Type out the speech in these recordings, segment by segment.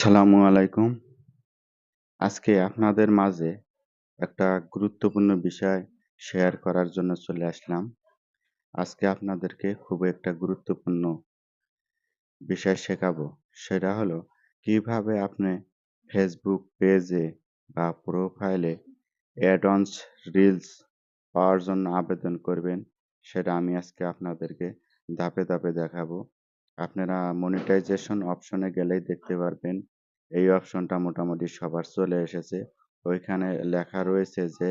আসসালামু আলাইকুম। আজকে আপনাদের মাঝে একটা গুরুত্বপূর্ণ বিষয় শেয়ার করার জন্য চলে আসলাম। আজকে আপনাদেরকে খুব একটা গুরুত্বপূর্ণ বিষয় শেখাবো। সেটা হলো, কীভাবে আপনি ফেসবুক পেজে বা প্রোফাইলে অ্যাডন্স রিলস পাওয়ার জন্য আবেদন করবেন, সেটা আমি আজকে আপনাদেরকে ধাপে ধাপে দেখাবো। আপনারা মনিটাইজেশন অপশনে গেলেই দেখতে পারবেন। এই অপশনটা মোটামুটি সবার চলে এসেছে। ওইখানে লেখা রয়েছে যে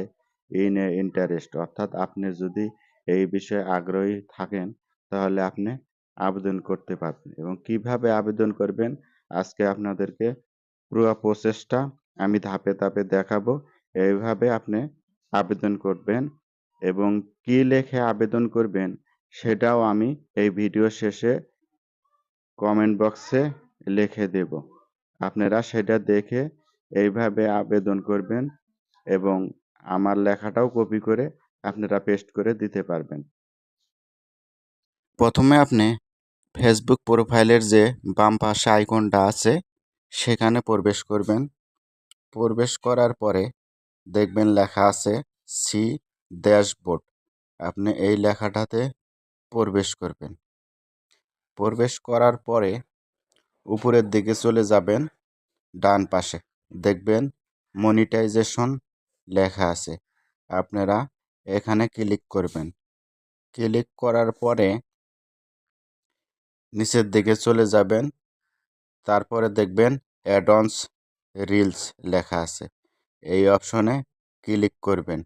ইন এ ইন্টারেস্ট অর্থাৎ আপনি যদি এই বিষয়ে আগ্রহী থাকেন, তাহলে আপনি আবেদন করতে পারবেন। এবং কীভাবে আবেদন করবেন, আজকে আপনাদেরকে পুরো প্রসেসটা আমি ধাপে ধাপে দেখাবো। এইভাবে আপনি আবেদন করবেন এবং কি লেখে আবেদন করবেন, সেটাও আমি এই ভিডিও শেষে কমেন্ট বক্সে লিখে দেব। আপনারা সেটা দেখে এইভাবে আবেদন করবেন এবং আমার লেখাটাও কপি করে আপনারা পেস্ট করে দিতে পারবেন। প্রথমে আপনি ফেসবুক প্রোফাইলের যে বাম পাশে আইকনটা আছে, সেখানে প্রবেশ করবেন। প্রবেশ করার পরে দেখবেন লেখা আছে সি ড্যাশবোর্ড আপনি এই লেখাটাতে প্রবেশ করবেন। প্রবেশ করার পরে উপরের দিকে চলে যাবেন, ডান পাশে। দেখবেন মনিটাইজেশন লেখা আছে। আপনারা এখানে ক্লিক করবেন। ক্লিক করার পরে নিচের দিকে চলে যাবেন। তারপরে দেখবেন অ্যাডন্স রিলস লেখা আছে। এই অপশনে ক্লিক করবেন।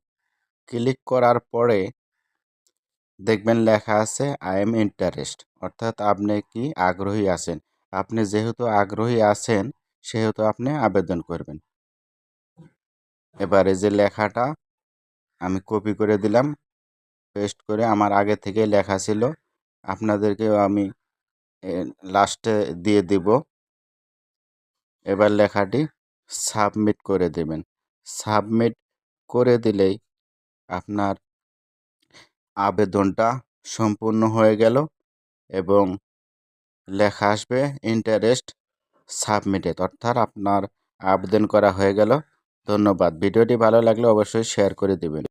ক্লিক করার পরে দেখবেন লেখা আছে আই এম ইন্টারেস্ট অর্থাৎ আপনি কি আগ্রহী আছেন। আপনি যেহেতু আগ্রহী আছেন, সেহেতু আপনি আবেদন করবেন। এবারে যে লেখাটা আমি কপি করে দিলাম পেস্ট করে আমার আগে থেকে লেখা ছিল, আপনাদেরকেও আমি লাস্টে দিয়ে দিব। এবার লেখাটি সাবমিট করে দেবেন। সাবমিট করে দিলেই আপনার আবেদনটা সম্পূর্ণ হয়ে গেল এবং লেখা আসবে ইন্টারেস্ট সাবমিটেড অর্থাৎ আপনার আবেদন করা হয়ে গেল। ধন্যবাদ। ভিডিওটি ভালো লাগলে অবশ্যই শেয়ার করে দেবেন।